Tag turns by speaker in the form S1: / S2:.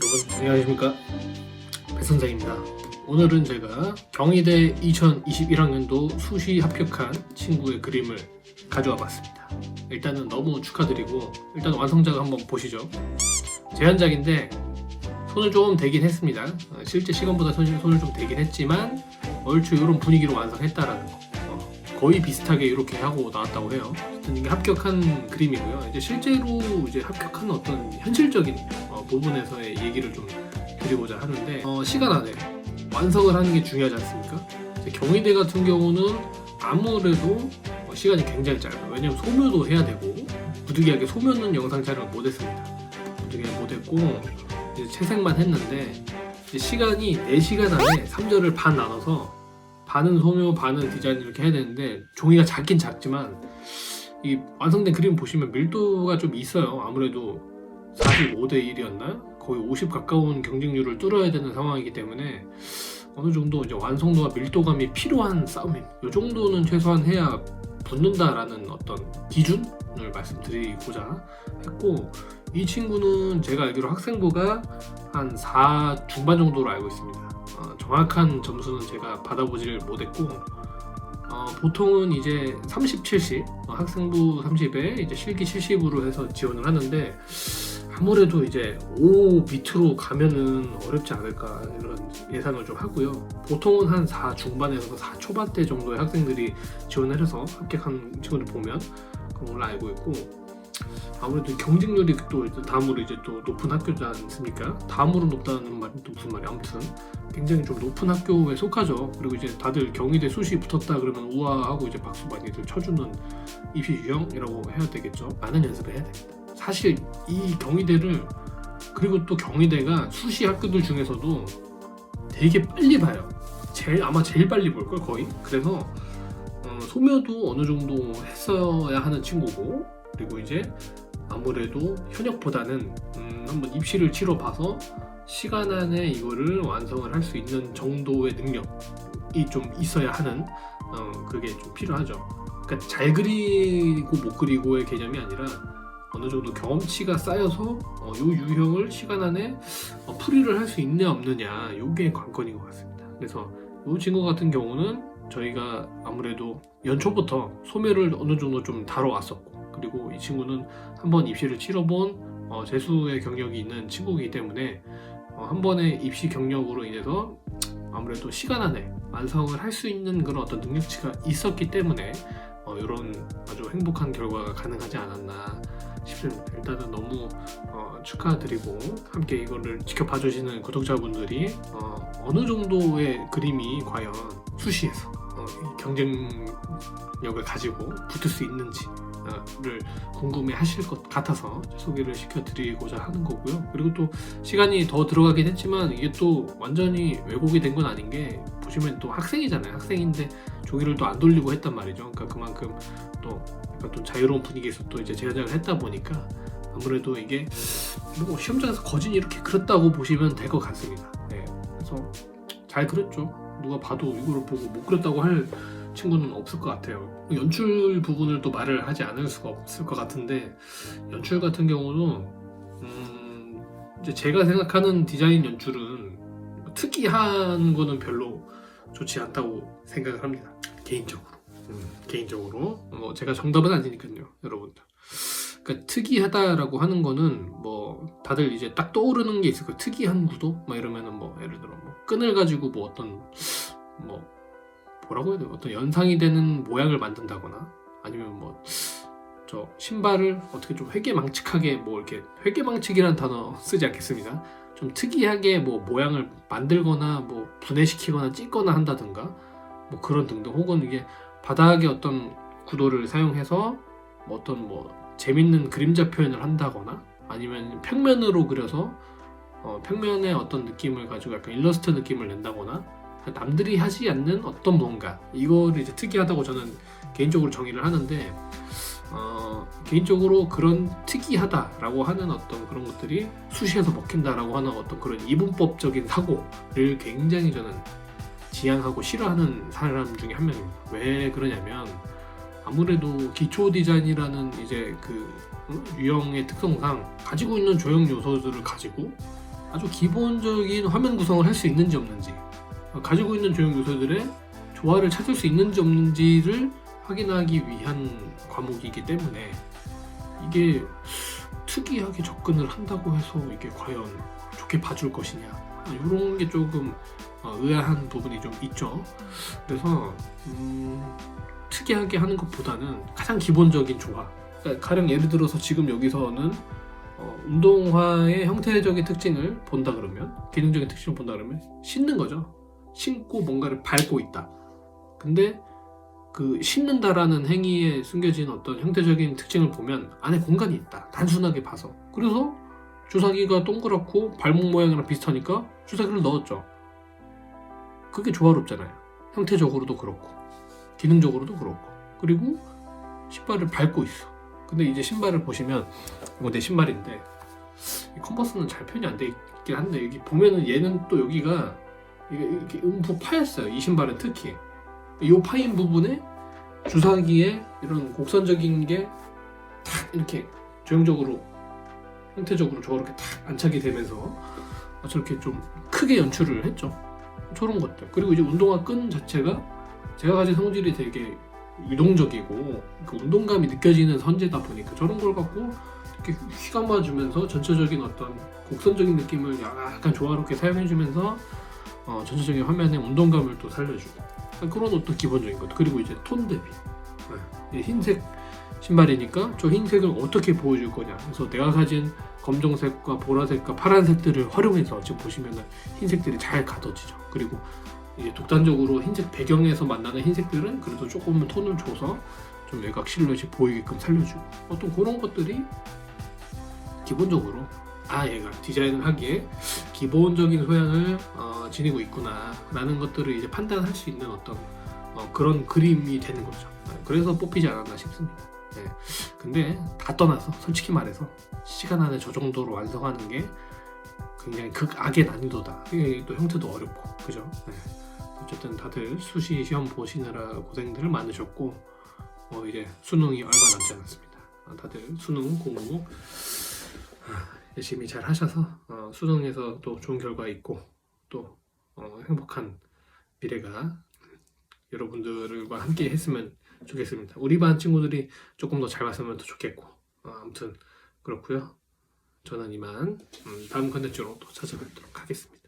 S1: 여러분 안녕하십니까? 배선장입니다. 오늘은 제가 경희대 2021학년도 수시 합격한 친구의 그림을 가져와 봤습니다. 일단은 너무 축하드리고 일단 완성작 한번 보시죠. 제한작인데 손을 좀 대긴 했습니다. 어, 실제 시간보다 손- 손을 좀 대긴 했지만 얼추 이런 분위기로 완성했다라는 거. 어, 거의 비슷하게 이렇게 하고 나왔다고 해요. 이게 합격한 그림이고요. 이제 실제로 이제 합격한 어떤 현실적인 어, 부분에서의 얘기를 좀 드리고자 하는데 어, 시간 안에 완성을 하는 게 중요하지 않습니까? 경희대 같은 경우는 아무래도 어, 시간이 굉장히 짧아요. 왜냐면 소묘도 해야 되고 부득이하게 소묘는 영상 촬영을 못했습니다. 부득이하게 못했고 이제 채색만 했는데 이제 시간이 4시간 안에 3절을 반 나눠서 반은 소묘, 반은 디자인 이렇게 해야 되는데 종이가 작긴 작지만 이 완성된 그림 보시면 밀도가 좀 있어요. 아무래도 45대 1이었나? 거의 50 가까운 경쟁률을 뚫어야 되는 상황이기 때문에 어느 정도 이제 완성도와 밀도감이 필요한 싸움입니다. 이 정도는 최소한 해야 붙는다라는 어떤 기준을 말씀드리고자 했고 이 친구는 제가 알기로 학생부가 한 4 중반 정도로 알고 있습니다. 어, 정확한 점수는 제가 받아보질 못했고 어, 보통은 이제 30, 70 어, 학생부 30에 이제 실기 70으로 해서 지원을 하는데 아무래도 이제 5 밑으로 가면은 어렵지 않을까 이런 예상을 좀 하고요. 보통은 한 4 중반에서 4 초반대 정도의 학생들이 지원을 해서 합격한 친구들 보면 그런 걸로 알고 있고 아무래도 경쟁률이 또 다음으로 이제 또 높은 학교지 않습니까? 다음으로 높다는 말은 또 무슨 말이야? 아무튼 굉장히 좀 높은 학교에 속하죠. 그리고 이제 다들 경희대 수시 붙었다 그러면 우아하고 이제 박수 많이들 쳐주는 입시 유형이라고 해야 되겠죠. 많은 연습을 해야 됩니다. 사실 이 경희대를 그리고 또 경희대가 수시 학교들 중에서도 되게 빨리 봐요. 제일 아마 제일 빨리 볼 걸 거의. 그래서 어, 소묘도 어느 정도 했어야 하는 친구고 그리고 이제 아무래도 현역보다는 음, 한번 입시를 치러 봐서 시간 안에 이거를 완성을 할 수 있는 정도의 능력이 좀 있어야 하는 어, 그게 좀 필요하죠. 그러니까 잘 그리고 못 그리고의 개념이 아니라 어느 정도 경험치가 쌓여서 어, 요 유형을 시간 안에 어, 풀이를 할 수 있냐 없느냐 요게 관건인 것 같습니다. 그래서 요 친구 같은 경우는 저희가 아무래도 연초부터 소매를 어느 정도 좀 다뤄왔었고 그리고 이 친구는 한번 입시를 치러본 어, 재수의 경력이 있는 친구이기 때문에 어, 한 번의 입시 경력으로 인해서 아무래도 시간 안에 완성을 할 수 있는 그런 어떤 능력치가 있었기 때문에 어, 이런 아주 행복한 결과가 가능하지 않았나 싶습니다. 일단은 너무 어, 축하드리고 함께 이거를 지켜봐 주시는 구독자분들이 어, 어느 정도의 그림이 과연 수시에서 어, 이 경쟁력을 가지고 붙을 수 있는지 를 궁금해 하실 것 같아서 소개를 시켜드리고자 하는 거고요. 그리고 또 시간이 더 들어가긴 했지만 이게 또 완전히 왜곡이 된 건 아닌 게 보시면 또 학생이잖아요. 학생인데 종이를 또 안 돌리고 했단 말이죠. 그러니까 그만큼 또 약간 좀 자유로운 분위기에서 또 이제 제작을 했다 보니까 아무래도 이게 뭐 시험장에서 거진 이렇게 그렸다고 보시면 될 것 같습니다. 네. 그래서 잘 그렸죠. 누가 봐도 이거를 보고 못 그렸다고 할 친구는 없을 것 같아요. 연출 부분을 또 말을 하지 않을 수가 없을 것 같은데 연출 같은 경우는 음, 이제 제가 생각하는 디자인 연출은 특이한 거는 별로 좋지 않다고 생각을 합니다. 개인적으로. 음, 개인적으로 뭐 제가 정답은 아니니까요, 여러분들. 그러니까 특이하다라고 하는 거는 뭐 다들 이제 딱 떠오르는 게 있을 거예요. 특이한 구도, 막 이러면은 뭐 예를 들어 뭐 끈을 가지고 뭐 어떤 뭐 뭐라고 해야 돼요? 어떤 연상이 되는 모양을 만든다거나 아니면 뭐 저 신발을 어떻게 좀 회계망측하게 뭐 이렇게 회계망측이라는 단어 쓰지 않겠습니다. 좀 특이하게 뭐 모양을 만들거나 뭐 분해시키거나 찢거나 한다든가 뭐 그런 등등 혹은 이게 바닥에 어떤 구도를 사용해서 뭐 어떤 뭐 재밌는 그림자 표현을 한다거나 아니면 평면으로 그려서 어, 평면의 어떤 느낌을 가지고 약간 일러스트 느낌을 낸다거나 남들이 하지 않는 어떤 뭔가 이거를 이제 특이하다고 저는 개인적으로 정의를 하는데 어, 개인적으로 그런 특이하다라고 하는 어떤 그런 것들이 수시에서 먹힌다라고 하는 어떤 그런 이분법적인 사고를 굉장히 저는 지향하고 싫어하는 사람 중에 한 명입니다. 왜 그러냐면 아무래도 기초 디자인이라는 이제 그 어? 유형의 특성상 가지고 있는 조형 요소들을 가지고 아주 기본적인 화면 구성을 할 수 있는지 없는지 어, 가지고 있는 조형 요소들의 조화를 찾을 수 있는지 없는지를 확인하기 위한 과목이기 때문에 이게 특이하게 접근을 한다고 해서 이게 과연 좋게 봐줄 것이냐 이런 게 조금 어, 의아한 부분이 좀 있죠. 그래서 음, 특이하게 하는 것보다는 가장 기본적인 조화. 그러니까 가령 예를 들어서 지금 여기서는 어, 운동화의 형태적인 특징을 본다 그러면 기능적인 특징을 본다 그러면 신는 거죠. 신고 뭔가를 밟고 있다. 근데 그 신는다라는 행위에 숨겨진 어떤 형태적인 특징을 보면 안에 공간이 있다. 단순하게 봐서. 그래서 주사기가 동그랗고 발목 모양이랑 비슷하니까 주사기를 넣었죠. 그게 조화롭잖아요. 형태적으로도 그렇고 기능적으로도 그렇고 그리고 신발을 밟고 있어. 근데 이제 신발을 보시면 이거 내 신발인데 이 컨버스는 잘 표현이 안 돼 있긴 한데 여기 보면은 얘는 또 여기가 이렇게 움푹 파였어요. 이 신발은 특히 이 파인 부분에 주사기에 이런 곡선적인 게 탁 이렇게 조형적으로 형태적으로 저렇게 탁 안착이 되면서 저렇게 좀 크게 연출을 했죠. 저런 것들. 그리고 이제 운동화 끈 자체가 제가 가진 성질이 되게 유동적이고 그 운동감이 느껴지는 선재다 보니까 저런 걸 갖고 이렇게 휘감아 주면서 전체적인 어떤 곡선적인 느낌을 약간 조화롭게 사용해 주면서 어, 전체적인 화면에 운동감을 또 살려주고 그런 어떤 기본적인 것 그리고 이제 톤 대비 네. 이 흰색 신발이니까 저 흰색을 어떻게 보여줄 거냐. 그래서 내가 가진 검정색과 보라색과 파란색들을 활용해서 지금 보시면은 흰색들이 잘 가둬지죠. 그리고 이제 독단적으로 흰색 배경에서 만나는 흰색들은 그래도 조금은 톤을 줘서 좀 외곽 실루엣이 보이게끔 살려주고 어떤 그런 것들이 기본적으로 아 얘가 디자인을 하기에 기본적인 소양을 어, 지니고 있구나 라는 것들을 이제 판단할 수 있는 어떤 어, 그런 그림이 되는 거죠. 네, 그래서 뽑히지 않았나 싶습니다 네. 근데 다 떠나서 솔직히 말해서 시간 안에 저 정도로 완성하는 게 굉장히 극악의 난이도다 또 형태도 어렵고 그죠 네. 어쨌든 다들 수시 시험 보시느라 고생들 많으셨고 어, 이제 수능이 얼마 남지 않았습니다 아, 다들 수능 공부 아, 열심히 잘 하셔서 어, 수능에서 또 좋은 결과 있고 또 어, 행복한 미래가 여러분들과 함께 했으면 좋겠습니다. 우리 반 친구들이 조금 더 잘 봤으면 더 좋겠고 어, 아무튼 그렇고요. 저는 이만 음, 다음 컨텐츠로 또 찾아뵙도록 하겠습니다.